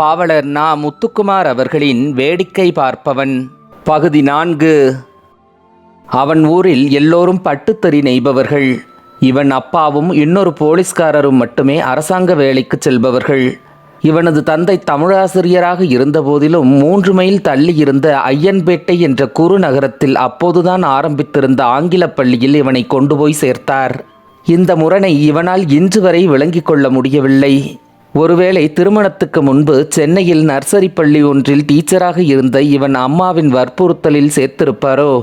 பாவலர் நா முத்துக்குமார் அவர்களின் வேடிக்கை பார்ப்பவன். பகுதி நான்கு. அவன் ஊரில் எல்லோரும் பட்டுத்தறி நெய்பவர்கள். இவன் அப்பாவும் இன்னொரு போலீஸ்காரரும் மட்டுமே அரசாங்க வேலைக்கு செல்பவர்கள். இவனது தந்தை தமிழாசிரியராக இருந்தபோதிலும் மூன்று மைல் தள்ளி இருந்த ஐயன்பேட்டை என்ற குறு நகரத்தில் அப்போதுதான் ஆரம்பித்திருந்த ஆங்கிலப் பள்ளியில் இவனை கொண்டு போய் சேர்த்தார். இந்த முரணை இவனால் இன்று வரை விளங்கிக் கொள்ள முடியவில்லை. ஒருவேளை திருமணத்துக்கு முன்பு சென்னையில் நர்சரி பள்ளி ஒன்றில் டீச்சராக இருந்த இவன் அம்மாவின் வற்புறுத்தலில் சேர்த்திருப்பாரோ?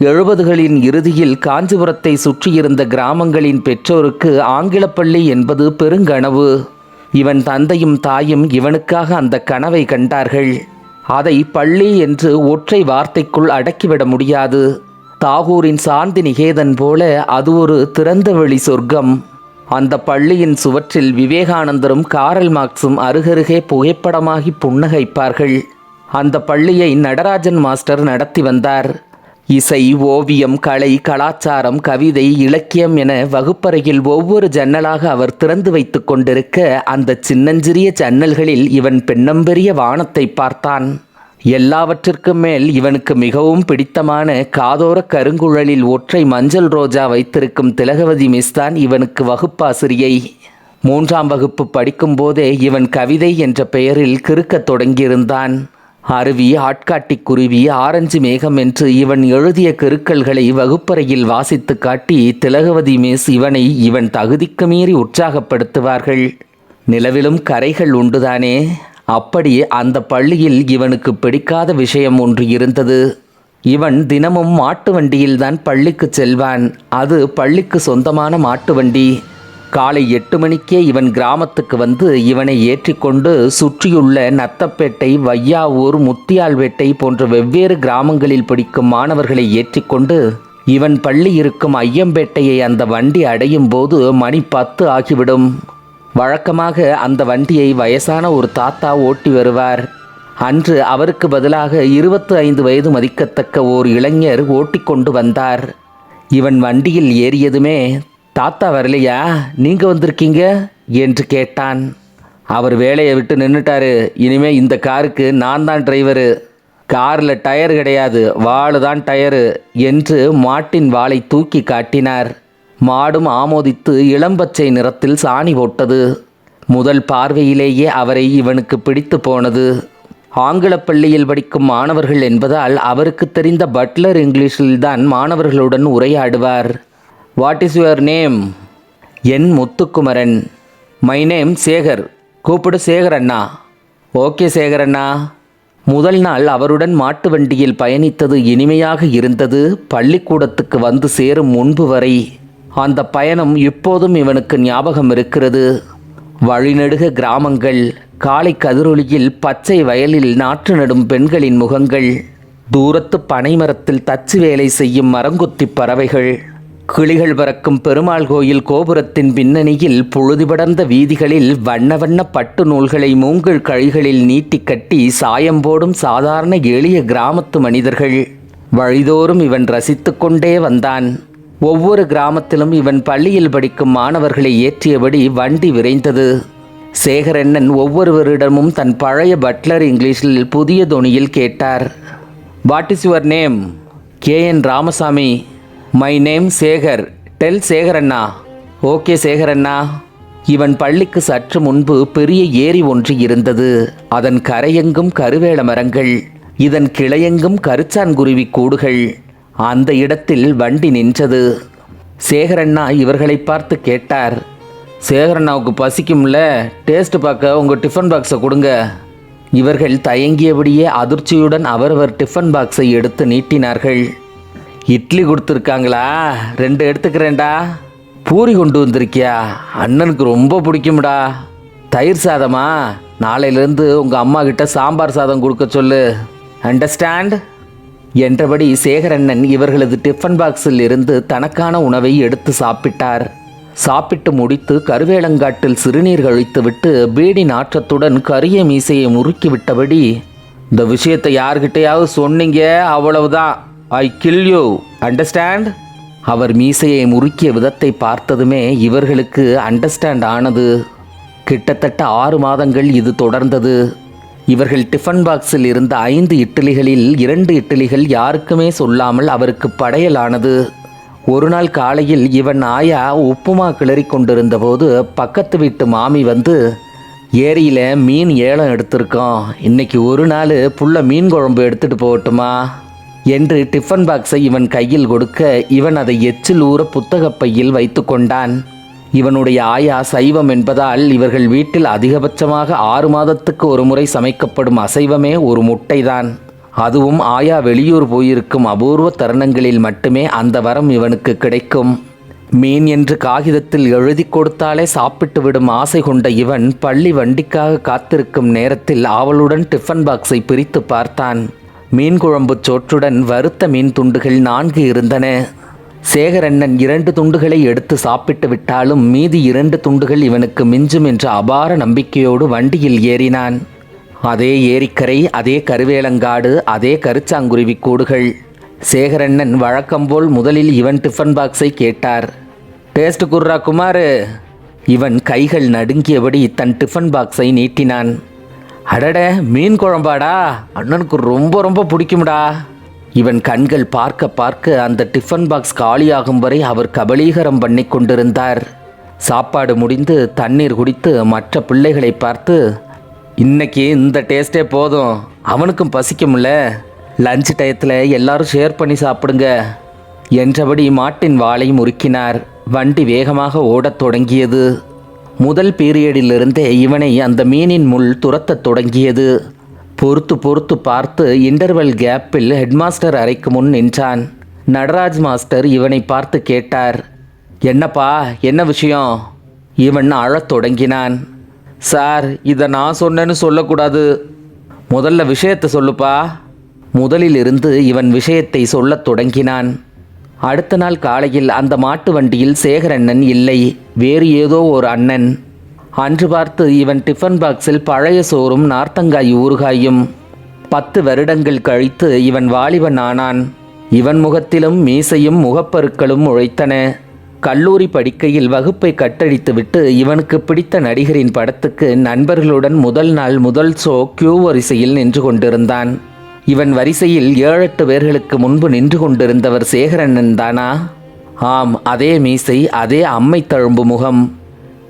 எழுபதுகளின் இறுதியில் காஞ்சிபுரத்தை சுற்றியிருந்த கிராமங்களின் பெற்றோருக்கு ஆங்கிலப்பள்ளி என்பது பெருங்கனவு. இவன் தந்தையும் தாயும் இவனுக்காக அந்த கனவை கண்டார்கள். அதை பள்ளி என்று ஒற்றை வார்த்தைக்குள் அடக்கிவிட முடியாது. தாகூரின் சாந்தி நிகேதன் போல அது ஒரு திறந்தவெளி சொர்க்கம். அந்த பள்ளியின் சுவற்றில் விவேகானந்தரும் காரல் மார்க்ஸும் அருகருகே புகைப்படமாகி புன்னகைப்பார்கள். அந்த பள்ளியை நடராஜன் மாஸ்டர் நடத்தி வந்தார். இசை ஓவியம் கலை கலாச்சாரம் கவிதை இலக்கியம் என வகுப்பறையில் ஒவ்வொரு ஜன்னலாக அவர் திறந்து வைத்து கொண்டிருக்க அந்த சின்னஞ்சிறிய ஜன்னல்களில் இவன் பெண்ணம்பெரிய வானத்தை பார்த்தான். எல்லாவற்றிற்கும் மேல் இவனுக்கு மிகவும் பிடித்தமான காதோர கருங்குழலில் ஒற்றை மஞ்சள் ரோஜா வைத்திருக்கும் திலகவதி மிஸ் தான் இவனுக்கு வகுப்பாசிரியை. மூன்றாம் வகுப்பு படிக்கும்போதே இவன் கவிதை என்ற பெயரில் கிறுக்கத் தொடங்கியிருந்தான். அருவி ஆட்காட்டி குருவி ஆரஞ்சு மேகம் என்று இவன் எழுதிய கிருக்கல்களை வகுப்பறையில் வாசித்து காட்டி திலகவதி மிஸ் இவனை இவன் தகுதிக்கு மீறி உற்சாகப்படுத்துவார்கள். நிலவிலும் கரைகள் உண்டுதானே? அப்படி அந்த பள்ளியில் இவனுக்கு பிடிக்காத விஷயம் ஒன்று இருந்தது. இவன் தினமும் மாட்டு வண்டியில்தான் பள்ளிக்கு செல்வான். அது பள்ளிக்கு சொந்தமான மாட்டு வண்டி. காலை எட்டு மணிக்கே இவன் கிராமத்துக்கு வந்து இவனை ஏற்றிக்கொண்டு சுற்றியுள்ள நத்தப்பேட்டை வையாவூர் முத்தியால்வேட்டை போன்ற வெவ்வேறு கிராமங்களில் பிடிக்கும் மாணவர்களை ஏற்றிக்கொண்டு இவன் பள்ளி இருக்கும் ஐயம்பேட்டையை அந்த வண்டி அடையும் போது மணி பத்து ஆகிவிடும். வழக்கமாக அந்த வண்டியை வயசான ஒரு தாத்தா ஓட்டி வருவார். அன்று அவருக்கு பதிலாக இருபத்து ஐந்து வயது மதிக்கத்தக்க ஓர் இளைஞர் ஓட்டிக்கொண்டு வந்தார். இவன் வண்டியில் ஏறியதுமே தாத்தா வரலையா? நீங்க வந்திருக்கீங்க? என்று கேட்டான். அவர் வேலையை விட்டு நின்றுட்டாரு இனிமே இந்த காருக்கு நான் தான் டிரைவரு. காரில் டயர் கிடையாது. வாளு தான் டயரு என்று மாட்டின் வாளை தூக்கி காட்டினார். மாடும் ஆமோதித்து இளம்பச்சை நிறத்தில் சாணி போட்டது. முதல் பார்வையிலேயே அவரை இவனுக்கு பிடித்து போனது. ஆங்கிலப் பள்ளியில் படிக்கும் மாணவர்கள் என்பதால் அவருக்கு தெரிந்த பட்லர் இங்கிலீஷில்தான் மாணவர்களுடன் உரையாடுவார். What is your name N Muthukumaran. My name Sekar. கூப்பிடு சேகர் அண்ணா. ஓகே சேகர் அண்ணா. முதல் நாள் அவருடன் மாட்டு வண்டியில் பயணித்தது இனிமையாக இருந்தது. பள்ளிக்கூடத்துக்கு வந்து சேரும் முன்பு வரை அந்த பயணம் இப்போதும் இவனுக்கு ஞாபகம் இருக்கிறது. வழிநெடுக கிராமங்கள் காலை கதிரொலியில் பச்சை வயலில் நாற்று நடும் பெண்களின் முகங்கள் தூரத்து பனைமரத்தில் தச்சு வேலை செய்யும் மரங்குத்தி பறவைகள் கிளிகள் பறக்கும் பெருமாள் கோயில் கோபுரத்தின் பின்னணியில் புழுதிபடர்ந்த வீதிகளில் வண்ண வண்ண பட்டு நூல்களை மூங்கில் கழிகளில் நீட்டி கட்டி சாயம் போடும் சாதாரண எளிய கிராமத்து மனிதர்கள். வழிதோறும் இவன் ரசித்து கொண்டே வந்தான். ஒவ்வொரு கிராமத்திலும் இவன் பள்ளியில் படிக்கும் மாணவர்களை ஏற்றியபடி வண்டி விரைந்தது. சேகரண்ணன் ஒவ்வொருவரிடமும் தன் பழைய பட்லர் இங்கிலீஷில் புதிய தொனியில் கேட்டார். What is your name K N Ramasamy my name Sekar tell சேகரண்ணா okay சேகரண்ணா இவன் பள்ளிக்கு சற்று முன்பு பெரிய ஏரி ஒன்று இருந்தது அதன் கரையெங்கும் கருவேல மரங்கள் இதன் கிளையெங்கும் கருச்சான்குருவி கூடுகள் அந்த இடத்தில் வண்டி நின்றது. சேகரண்ணா இவர்களை பார்த்து கேட்டார். சேகரண்ணாவுக்கு பசிக்கும்ல டேஸ்ட் பார்க்க உங்கள் டிஃபன் பாக்ஸை கொடுங்க. இவர்கள் தயங்கியபடியே அதிர்ச்சியுடன் அவரவர் டிஃபன் பாக்ஸை எடுத்து நீட்டினார்கள். இட்லி கொடுத்துருக்காங்களா? ரெண்டு எடுத்துக்கிறேன்டா. பூரி கொண்டு வந்திருக்கியா? அண்ணனுக்கு ரொம்ப பிடிக்கும்டா. தயிர் சாதமா? நாளையிலேருந்து உங்கள் அம்மா கிட்ட சாம்பார் சாதம் கொடுக்க சொல்லு. அண்டர்ஸ்டாண்ட் என்றபடி சேகரண்ணன் இவர்களது டிஃபன் பாக்ஸில் இருந்து தனக்கான உணவை எடுத்து சாப்பிட்டார். சாப்பிட்டு முடித்து கருவேலங்காட்டில் சிறுநீர் கழித்துவிட்டு பீடி நாற்றத்துடன் கரிய மீசையை முறுக்கிவிட்டபடி இந்த விஷயத்தை யார்கிட்டையாவது சொன்னீங்க? அவ்வளவுதான். ஐ கில் யூ அண்டர்ஸ்டாண்ட் அவர் மீசையை முறுக்கிய விதத்தை பார்த்ததுமே இவர்களுக்கு அண்டர்ஸ்டாண்ட் ஆனது. கிட்டத்தட்ட ஆறு மாதங்கள் இது தொடர்ந்தது. இவர்கள் டிஃபன் பாக்ஸில் இருந்த ஐந்து இட்லிகளில் இரண்டு இட்லிகள் யாருக்குமே சொல்லாமல் அவருக்கு படையலானது. ஒரு நாள் காலையில் இவன் ஆயா உப்புமா கிளறி கொண்டிருந்தபோது பக்கத்து வீட்டு மாமி வந்து ஏரியில் மீன் ஏலம் எடுத்திருக்கோம். இன்னைக்கு ஒரு நாள் புள்ள மீன் குழம்பு எடுத்துட்டு போகட்டுமா? என்று டிஃபன் பாக்ஸை இவன் கையில் கொடுக்க இவன் அதை எச்சில் ஊற புத்தகப் பையில் வைத்து கொண்டான். இவனுடைய ஆயா சைவம் என்பதால் இவர்கள் வீட்டில் அதிகபட்சமாக ஆறு மாதத்துக்கு ஒரு முறை சமைக்கப்படும் அசைவமே ஒரு முட்டைதான். அதுவும் ஆயா வெளியூர் போயிருக்கும் அபூர்வ தருணங்களில் மட்டுமே அந்த வரம் இவனுக்கு கிடைக்கும். மீன் என்று காகிதத்தில் எழுதி கொடுத்தாலே சாப்பிட்டு விடும் ஆசை கொண்ட இவன் பள்ளி வண்டிக்காக காத்திருக்கும் நேரத்தில் ஆவலுடன் டிஃபன் பாக்ஸை பிரித்து பார்த்தான். மீன் குழம்பு சோற்றுடன் வறுத்த மீன் துண்டுகள் நான்கு இருந்தன. சேகரண்ணன் இரண்டு துண்டுகளை எடுத்து சாப்பிட்டு விட்டாலும் மீதி இரண்டு துண்டுகள் இவனுக்கு மிஞ்சும் என்ற அபார நம்பிக்கையோடு வண்டியில் ஏறினான். அதே ஏரிக்கரை அதே கருவேலங்காடு அதே கருச்சாங்குருவி கூடுகள். சேகரண்ணன் வழக்கம்போல் முதலில் இவன் டிஃபன் பாக்ஸை கேட்டார். டேஸ்ட் குர்ரா குமாரு. இவன் கைகள் நடுங்கியபடி தன் டிஃபன் பாக்ஸை நீட்டினான். அடட மீன் குழம்பாடா? அண்ணனுக்கு ரொம்ப ரொம்ப பிடிக்கும்டா. இவன் கண்கள் பார்க்க பார்க்க அந்த டிஃபன் பாக்ஸ் காலியாகும் வரை அவர் கபலீகரம் பண்ணி கொண்டிருந்தார். சாப்பாடு முடிந்து தண்ணீர் குடித்து மற்ற பிள்ளைகளை பார்த்து இன்னைக்கு இந்த டேஸ்டே போதும் அவனுக்கும் பசிக்கும்ல. லஞ்ச் டயத்தில் எல்லாரும் ஷேர் பண்ணி சாப்பிடுங்க என்றபடி மாட்டின் வாளை முறுக்கினார். வண்டி வேகமாக ஓடத் தொடங்கியது. முதல் பீரியடிலிருந்தே இவனை அந்த மீனின் முள் துரத்தத் தொடங்கியது. பொறுத்து பொறுத்து பார்த்து இன்டர்வெல் கேப்பில் ஹெட்மாஸ்டர் அறைக்கு முன் நின்றான். நடராஜ் மாஸ்டர் இவனை பார்த்து கேட்டார் என்னப்பா என்ன விஷயம்? இவன் அழத் தொடங்கினான். சார் இதை நான் சொன்னேன்னு சொல்லக்கூடாது. முதல்ல விஷயத்தை சொல்லுப்பா. முதலில் இருந்து இவன் விஷயத்தை சொல்லத் தொடங்கினான். அடுத்த நாள் காலையில் அந்த மாட்டு வண்டியில் சேகரண்ணன் இல்லை வேறு ஏதோ ஒரு அண்ணன். அன்று பார்த்து இவன் டிஃபன் பாக்ஸில் பழைய சோறும் நார்த்தங்காய் ஊறுகாயும். பத்து வருடங்கள் கழித்து இவன் வாலிபன் ஆனான். இவன் முகத்திலும் மீசையும் முகப்பருக்களும் உழைத்தன கல்லூரி படிக்கையில் வகுப்பை கட்டடித்துவிட்டு இவனுக்கு பிடித்த நடிகரின் படத்துக்கு நண்பர்களுடன் முதல் நாள் முதல் ஷோ கியூ வரிசையில் நின்று கொண்டிருந்தான். இவன் வரிசையில் ஏழெட்டு பேர்களுக்கு முன்பு நின்று கொண்டிருந்தவர் சேகரண்ணன் தானா? ஆம் அதே மீசை அதே அம்மை தழும்பு முகம்.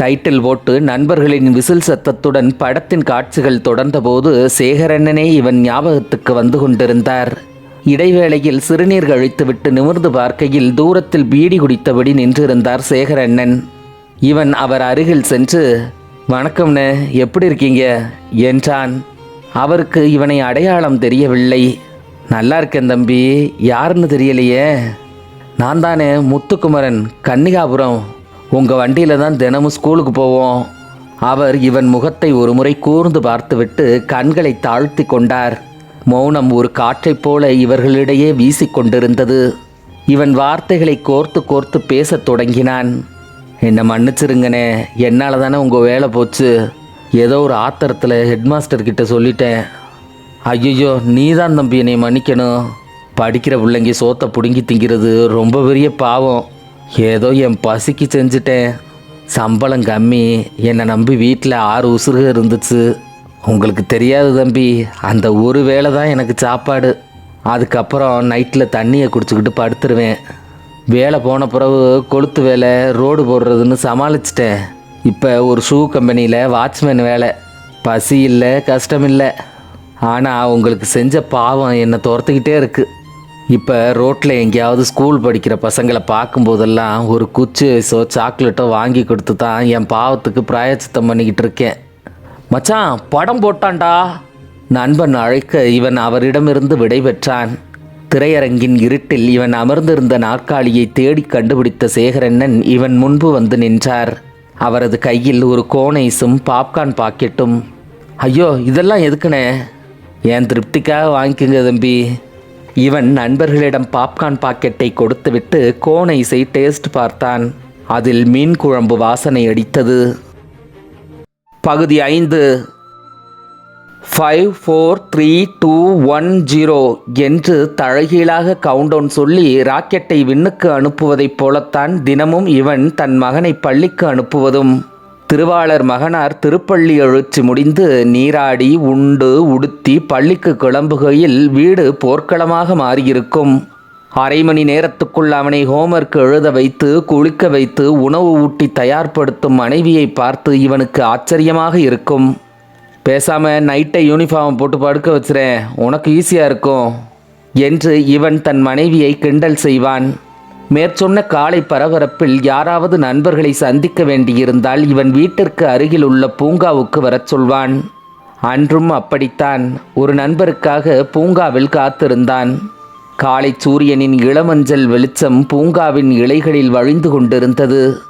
டைட்டில் போட்டு நண்பர்களின் விசில் சத்தத்துடன் படத்தின் காட்சிகள் தொடர்ந்தபோது சேகரண்ணனே இவன் ஞாபகத்துக்கு வந்து கொண்டிருந்தார். இடைவேளையில் சிறுநீர் கழித்துவிட்டு நிமிர்ந்து பார்க்கையில் தூரத்தில் பீடி குடித்தபடி நின்றிருந்தார் சேகரண்ணன். இவன் அவர் அருகில் சென்று வணக்கம்ண்ணே எப்படி இருக்கீங்க? என்றான். அவருக்கு இவனை அடையாளம் தெரியவில்லை. நல்லா இருக்கேன் தம்பி யாருன்னு தெரியலையே. நான் தானே முத்துக்குமரன் கன்னிகாபுரம். உங்கள் வண்டியில் தான் தினமும் ஸ்கூலுக்கு போவோம். அவர் இவன் முகத்தை ஒரு முறை கூர்ந்து பார்த்துவிட்டு கண்களை தாழ்த்தி கொண்டார். மௌனம் ஒரு காற்றைப் போல இவர்களிடையே வீசிக்கொண்டிருந்தது இவன் வார்த்தைகளை கோர்த்து கோர்த்து பேசத் தொடங்கினான். என்னை மன்னிச்சிருங்கனே என்னால் தானே உங்கள் வேலை போச்சு. ஏதோ ஒரு ஆத்திரத்தில் ஹெட்மாஸ்டர்கிட்ட சொல்லிட்டேன். ஐயோ நீ தான் தம்பி என்னை மன்னிக்கணும். படிக்கிற பிள்ளைங்க சோத்தை பிடுங்கி திங்கிறது ரொம்ப பெரிய பாவம். ஏதோ என் பசிக்கு செஞ்சுட்டேன். சம்பளம் கம்மி. என்னை நம்பி வீட்டில் ஆறு உசுறு இருந்துச்சு. உங்களுக்கு தெரியாது தம்பி அந்த ஒரு வேளை தான் எனக்கு சாப்பாடு. அதுக்கப்புறம் நைட்டில் தண்ணியை குடிச்சுக்கிட்டு படுத்துருவேன். வேலை போன பிறகு கொளுத்து வேலை ரோடு போடுறதுன்னு சமாளிச்சிட்டேன். இப்போ ஒரு ஷூ கம்பெனியில் வாட்ச்மேன் வேலை. பசி இல்லை கஷ்டம் இல்லை. ஆனால் உங்களுக்கு செஞ்ச பாவம் என்னை துரத்துக்கிட்டே இருக்குது இப்போ ரோட்டில் எங்கேயாவது ஸ்கூல் படிக்கிற பசங்களை பார்க்கும்போதெல்லாம் ஒரு குச்சி ஐஸோ சாக்லேட்டோ வாங்கி கொடுத்து தான் என் பாவத்துக்கு பிராயச்சித்தம் பண்ணிக்கிட்டு இருக்கேன். மச்சான் படம் போட்டான்டா. நண்பன் அழைக்க இவன் அவரிடமிருந்து விடைபெற்றான். திரையரங்கின் இருட்டில் இவன் அமர்ந்திருந்த நாற்காலியை தேடி கண்டுபிடித்த சேகரண்ணன் இவன் முன்பு வந்து நின்றார். அவரது கையில் ஒரு கோனைஸும் பாப்கார்ன் பாக்கெட்டும் ஐயோ இதெல்லாம் எதுக்குண்ணே? என் திருப்திக்காக வாங்கிக்கோங்க தம்பி. இவன் நண்பர்களிடம் பாப்கார்ன் பாக்கெட்டை கொடுத்துவிட்டு கோனைஸை டேஸ்ட் பார்த்தான். அதில் மீன் குழம்பு வாசனை அடித்தது. பகுதி ஐந்து. Five four three two one zero என்று தழகீழாக கவுண்டவுன் சொல்லி ராக்கெட்டை விண்ணுக்கு அனுப்புவதைப் போலத்தான் தினமும் இவன் தன் மகனை பள்ளிக்கு அனுப்புவதும். திருவாளர் மகனார் திருப்பள்ளி எழுச்சி முடிந்து நீராடி உண்டு உடுத்தி பள்ளிக்கு கிளம்புகையில் வீடு போர்க்களமாக மாறியிருக்கும். அரை மணி நேரத்துக்குள் அவனை ஹோம்ஒர்க் எழுத வைத்து குளிக்க வைத்து உணவு ஊட்டி தயார்படுத்தும் மனைவியை பார்த்து இவனுக்கு ஆச்சரியமாக இருக்கும். பேசாம நைட்டை யூனிஃபார்ம் போட்டு படுக்க வச்சுறேன். உனக்கு ஈஸியாக இருக்கும் என்று இவன் தன் மனைவியை கிண்டல் செய்வான். மேற்சொன்ன காலை பரபரப்பில் யாராவது நண்பர்களை சந்திக்க வேண்டியிருந்தால் இவன் வீட்டிற்கு அருகில் உள்ள பூங்காவுக்கு வரச் சொல்வான். அன்றும் அப்படித்தான். ஒரு நண்பருக்காக பூங்காவில் காத்திருந்தான். காலை சூரியனின் இளமஞ்சள் வெளிச்சம் பூங்காவின் இலைகளில் வழிந்து கொண்டிருந்தது.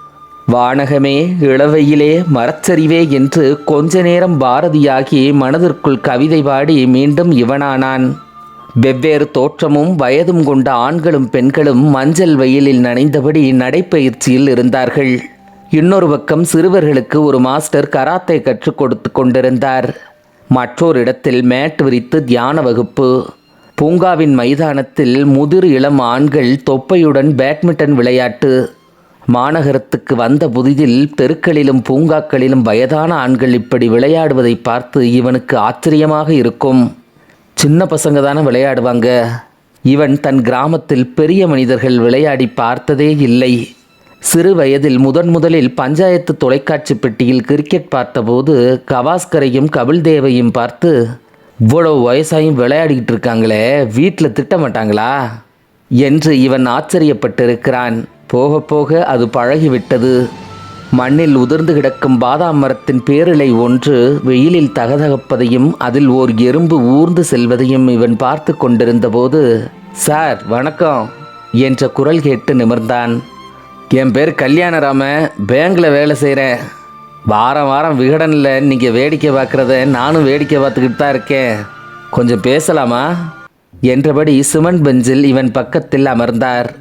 வானகமே இளவையிலே மரச்சரிவே என்று கொஞ்ச நேரம் பாரதியாகி மனதிற்குள் கவிதை பாடி மீண்டும் இவனானான். வெவ்வேறு தோற்றமும் வயதும் கொண்ட ஆண்களும் பெண்களும் மஞ்சள் வெயிலில் நனைந்தபடி நடைப்பயிற்சியில் இருந்தார்கள். இன்னொரு பக்கம் சிறுவர்களுக்கு ஒரு மாஸ்டர் கராத்தை கற்றுக் கொடுத்து கொண்டிருந்தார். மற்றொரு இடத்தில் மேட் விரித்து தியான வகுப்பு. பூங்காவின் மைதானத்தில் முதிர் இளம் ஆண்கள் தொப்பையுடன் பேட்மிண்டன் விளையாட்டு. மாநகரத்துக்கு வந்த புதிதில் தெருக்களிலும் பூங்காக்களிலும் வயதான ஆண்கள் இப்படி விளையாடுவதை பார்த்து இவனுக்கு ஆச்சரியமாக இருக்கும். சின்ன பசங்க தானே விளையாடுவாங்க. இவன் தன் கிராமத்தில் பெரிய மனிதர்கள் விளையாடி பார்த்ததே இல்லை. சிறு வயதில் முதன் முதலில் பஞ்சாயத்து தொலைக்காட்சி பெட்டியில் கிரிக்கெட் பார்த்தபோது கவாஸ்கரையும் கபில் தேவையும் பார்த்து இவ்வளவு வயசாயும் விளையாடிக்கிட்டு இருக்காங்களே வீட்டில் திட்ட மாட்டாங்களா என்று இவன் ஆச்சரியப்பட்டிருக்கிறான். போக போக அது பழகிவிட்டது. மண்ணில் உதிர்ந்து கிடக்கும் பாதாம் மரத்தின் பேரிலை ஒன்று வெயிலில் தகதகப்பதையும் அதில் ஓர் எறும்பு ஊர்ந்து செல்வதையும் இவன் பார்த்து கொண்டிருந்தபோது சார் வணக்கம் என்ற குரல் கேட்டு நிமிர்ந்தான். என் பேர் கல்யாணராம பேங்கில் வேலை செய்கிறேன் வாரம் வாரம் விகடனில் நீங்கள் வேடிக்கை பார்க்குறத நானும் வேடிக்கை பார்த்துக்கிட்டு தான் இருக்கேன். கொஞ்சம் பேசலாமா? என்றபடி சிமெண்ட் பெஞ்சில் இவன் பக்கத்தில் அமர்ந்தார்.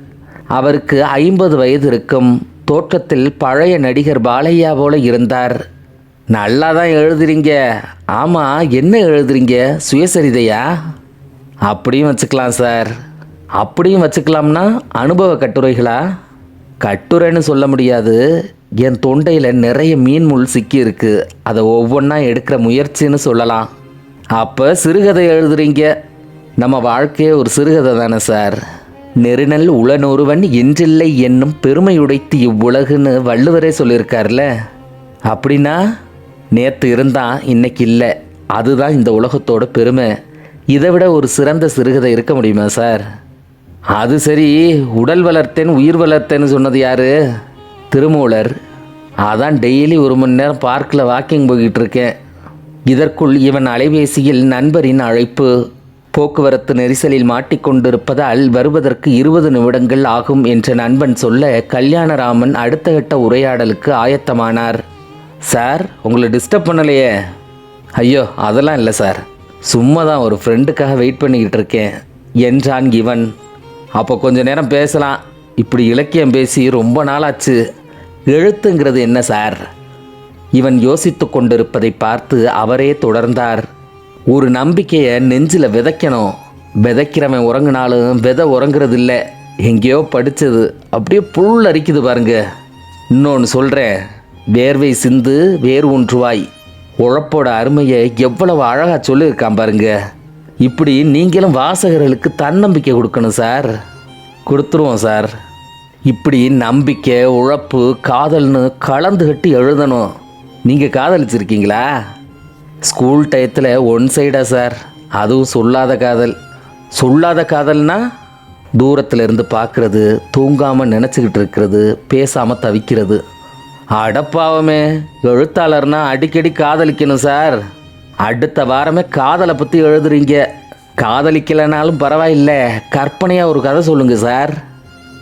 அவருக்கு ஐம்பது வயது இருக்கும். தோற்றத்தில் பழைய நடிகர் பாலையா போல இருந்தார். நல்லா தான் எழுதுறீங்க. ஆமாம் என்ன எழுதுறீங்க? சுயசரிதையா? அப்படியும் வச்சுக்கலாம் சார். அப்படியும் வச்சுக்கலாம்னா அனுபவ கட்டுரைகளா? கட்டுரைன்னு சொல்ல முடியாது. என் தொண்டையில் நிறைய மீன் முள் சிக்கி இருக்கு அதை ஒவ்வொன்றா எடுக்கிற முயற்சின்னு சொல்லலாம். அப்போ சிறுகதை எழுதுறீங்க. நம்ம வாழ்க்கையே ஒரு சிறுகதை தானே சார். நெருநல் உளனொருவன் இன்றில்லை என்னும் பெருமையுடைத்து இவ்வுலகுன்னு வள்ளுவரே சொல்லியிருக்கார்ல. அப்படின்னா நேற்று இருந்தான் இன்னைக்கு இல்லை. அதுதான் இந்த உலகத்தோட பெருமை. இதை விட ஒரு சிறந்த சிறுகதை இருக்க முடியுமா சார்? அது சரி உடல் வளர்த்தேன் உயிர் வளர்த்தேன்னு சொன்னது யாரு? திருமூலர். அதான் டெய்லி ஒரு மணி நேரம் பார்க்கில் வாக்கிங் போய்கிட்டு இருக்கேன். இதற்குள் இவன் அலைபேசியில் நண்பரின் அழைப்பு போக்குவரத்து நெரிசலில் மாட்டிக்கொண்டிருப்பதால் வருவதற்கு இருபது நிமிடங்கள் ஆகும் என்ற நண்பன் சொல்ல கல்யாணராமன் அடுத்த கட்ட உரையாடலுக்கு ஆயத்தமானார். சார் உங்களை டிஸ்டர்ப் பண்ணலையே. ஐயோ அதெல்லாம் இல்லை சார். சும்மா தான் ஒரு ஃப்ரெண்டுக்காக வெயிட் பண்ணிக்கிட்டு இருக்கேன் என்றான் இவன். அப்போ கொஞ்ச நேரம் பேசலாம். இப்படி இலக்கியம் பேசி ரொம்ப நாளாச்சு. எழுத்துங்கிறது என்ன சார்? இவன் யோசித்து கொண்டிருப்பதை பார்த்து அவரே தொடர்ந்தார். ஒரு நம்பிக்கையை நெஞ்சில் விதைக்கணும். விதைக்கிறவன் உறங்கினாலும் விதை உறங்குறது இல்லை எங்கேயோ படித்தது அப்படியே புல் அரிக்குது பாருங்க. இன்னொன்று சொல்கிறேன் வேர்வை சிந்து வேர் ஒன்றுவாய் உழப்போட அருமையை எவ்வளவு அழகாக சொல்லியிருக்கான் பாருங்க. இப்படி நீங்களும் வாசகர்களுக்கு தன்னம்பிக்கை கொடுக்கணும் சார். கொடுத்துருவோம் சார். இப்படி நம்பிக்கை உழப்பு காதல்னு கலந்துகட்டி எழுதணும். நீங்கள் காதலிச்சிருக்கீங்களா? ஸ்கூல் டயத்தில் ஒன் சைடா சார் அதுவும் சொல்லாத காதல். சொல்லாத காதல்னா தூரத்தில் இருந்து பார்க்குறது தூங்காமல் நினச்சிக்கிட்டு இருக்கிறது பேசாமல் தவிக்கிறது. அடப்பாவமே எழுத்தாளர்னா அடிக்கடி காதலிக்கணும் சார் அடுத்த வாரமே காதலை பற்றி எழுதுறீங்க. காதலிக்கலைனாலும் பரவாயில்ல. கற்பனையாக ஒரு கதை சொல்லுங்கள் சார்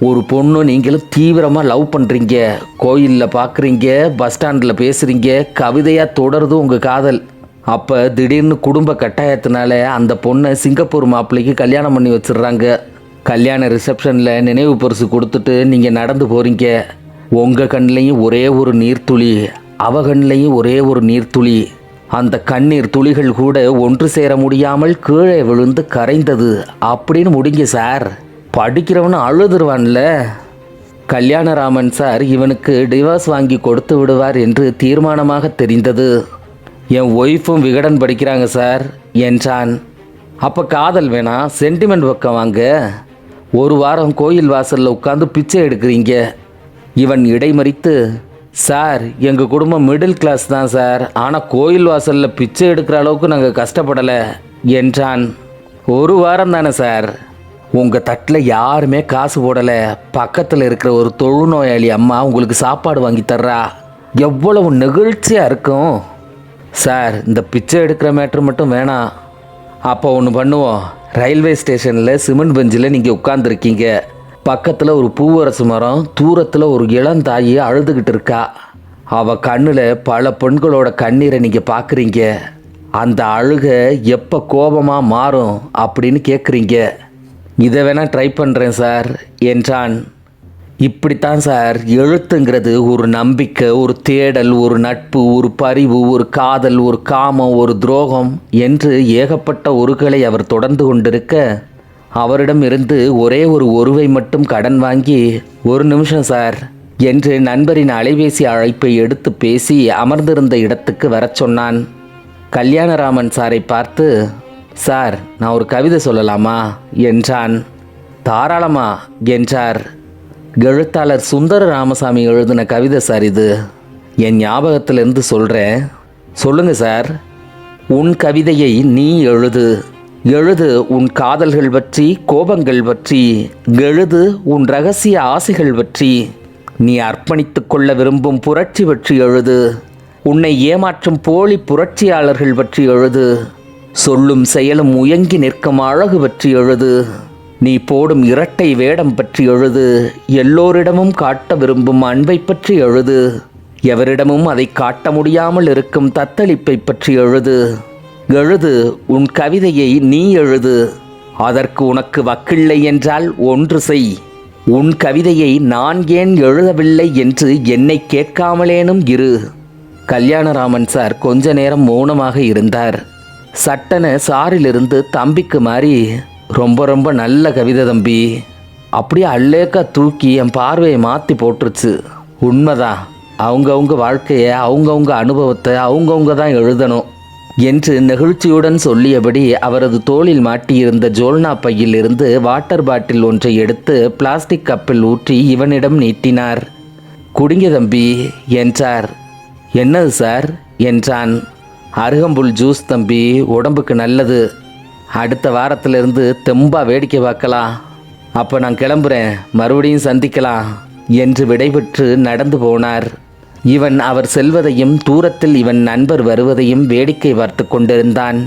ஒரு பொண்ணு நீங்களும் தீவிரமாக லவ் பண்ணுறீங்க கோயிலில் பார்க்குறீங்க பஸ் ஸ்டாண்டில் பேசுகிறீங்க கவிதையாக தொடருது உங்கள் காதல். அப்போ திடீர்னு குடும்ப கட்டாயத்தினால அந்த பொண்ணை சிங்கப்பூர் மாப்பிள்ளைக்கு கல்யாணம் பண்ணி வச்சிடுறாங்க. கல்யாண ரிசப்ஷனில் நினைவு பரிசு கொடுத்துட்டு நீங்கள் நடந்து போகிறீங்க உங்கள் கண்ணிலையும் ஒரே ஒரு நீர்த்துளி அவ கண்ணிலையும் ஒரே ஒரு நீர்த்துளி. அந்த கண்ணீர் துளிகள் கூட ஒன்று சேர முடியாமல் கீழே விழுந்து கரைந்தது. அப்படின்னு முடிங்க சார். படிக்கிறவனு அழுதுருவான்ல. கல்யாணராமன் சார் இவனுக்கு டிவோர்ஸ் வாங்கி கொடுத்து விடுவார் என்று தீர்மானமாக தெரிந்தது. என் ஒய்ஃபும் விகடன் படிக்கிறாங்க சார் என்றான். அப்போ காதல் வேணாம் சென்டிமெண்ட் பக்கம் வாங்க. ஒரு வாரம் கோயில் வாசலில் உட்காந்து பிச்சை எடுக்கிறீங்க. இவன் இடைமறித்து சார் எங்கள் குடும்பம் மிடில் கிளாஸ் தான் சார் ஆனால் கோயில் வாசலில் பிச்சை எடுக்கிற அளவுக்கு நாங்கள் கஷ்டப்படலை என்றான். ஒரு வாரம் தானே சார் உங்கள் தட்டில் யாருமே காசு போடலை. பக்கத்தில் இருக்கிற ஒரு தொழுநோயாளி அம்மா உங்களுக்கு சாப்பாடு வாங்கி தர்றா. எவ்வளவு நெகிழ்ச்சியாக இருக்கும். சார் இந்த பிச்சை எடுக்கிற மேட்ரு மட்டும் வேணாம். அப்போ ஒன்று பண்ணுவோம். ரயில்வே ஸ்டேஷனில் சிமெண்ட் பெஞ்சில் நீங்கள் உட்காந்துருக்கீங்க பக்கத்தில் ஒரு பூவரசு மரம் தூரத்தில் ஒரு இளந்தாயி அழுதுகிட்டு இருக்கா. அவள் கண்ணில் பல பெண்களோட கண்ணீரை நீங்கள் பார்க்குறீங்க அந்த அழுக எப்போ கோபமாக மாறும் அப்படின்னு கேட்குறீங்க இதை வேணால் ட்ரை பண்ணுறேன் சார் என்றான். இப்படித்தான் சார். எழுத்துங்கிறது ஒரு நம்பிக்கை ஒரு தேடல் ஒரு நட்பு ஒரு பரிவு ஒரு காதல் ஒரு காமம் ஒரு துரோகம் என்று ஏகப்பட்ட ஒருகளை அவர் தொடர்ந்து கொண்டிருக்க அவரிடம் இருந்து ஒரே ஒரு ஒருவை மட்டும் கடன் வாங்கி ஒரு நிமிஷம் சார் என்று நண்பரின் அலைபேசி அழைப்பை எடுத்து பேசி அமர்ந்திருந்த இடத்துக்கு வரச் சொன்னான். கல்யாணராமன் சாரை பார்த்து சார் நான் ஒரு கவிதை சொல்லலாமா? என்றான். தாராளமா என்றார். எழுத்தாளர் சுந்தர ராமசாமி எழுதின கவிதை சார் இது. என் ஞாபகத்திலிருந்து சொல்கிறேன் சொல்லுங்க சார். உன் கவிதையை நீ எழுது. எழுது உன் காதல்கள் பற்றி கோபங்கள் பற்றி. எழுது உன் ரகசிய ஆசைகள் பற்றி. நீ அர்ப்பணித்து கொள்ள விரும்பும் புரட்சி பற்றி எழுது. உன்னை ஏமாற்றும் போலி புரட்சியாளர்கள் பற்றி எழுது. சொல்லும் செயலும் முயங்கி நிற்கும் அழகு பற்றி எழுது. நீ போடும் இரட்டை வேடம் பற்றி எழுது எல்லோரிடமும் காட்ட விரும்பும் அன்பை பற்றி எழுது. எவரிடமும் அதை காட்ட முடியாமல் இருக்கும் தத்தளிப்பை பற்றி எழுது. எழுது உன் கவிதையை நீ எழுது. அதற்கு உனக்கு வக்கில்லை என்றால் ஒன்று செய். உன் கவிதையை நான் ஏன் எழுதவில்லை என்று என்னை கேட்காமலேனும் இரு. கல்யாணராமன் சார் கொஞ்ச நேரம் மௌனமாக இருந்தார். சட்டன சாரிலிருந்து தம்பிக்கு மாறி ரொம்ப ரொம்ப நல்ல கவிதை தம்பி. அப்படியே அல்லேக்கா தூக்கி என் பார்வையை மாற்றி போட்டுருச்சு. உண்மைதான். அவங்கவுங்க வாழ்க்கையை அவங்கவுங்க அனுபவத்தை அவங்கவுங்க தான் எழுதணும் என்று நெகிழ்ச்சியுடன் சொல்லியபடி அவரது தோளில் மாட்டியிருந்த ஜோல்னா பையில் இருந்து வாட்டர் பாட்டில் ஒன்றை எடுத்து பிளாஸ்டிக் கப்பில் ஊற்றி இவனிடம் நீட்டினார். குடிங்க தம்பி என்றார். என்னது சார்? என்றான். அருகம்புல் ஜூஸ் தம்பி உடம்புக்கு நல்லது. அடுத்த வாரத்திலிருந்து தெம்பா வேடிக்கை பார்க்கலாம். அப்போ நான் கிளம்புறேன். மறுபடியும் சந்திக்கலாம் என்று விடைபெற்று நடந்து போனார். இவன் அவர் செல்வதையும் தூரத்தில் இவன் நண்பர் வருவதையும் வேடிக்கை பார்த்து கொண்டிருந்தான்.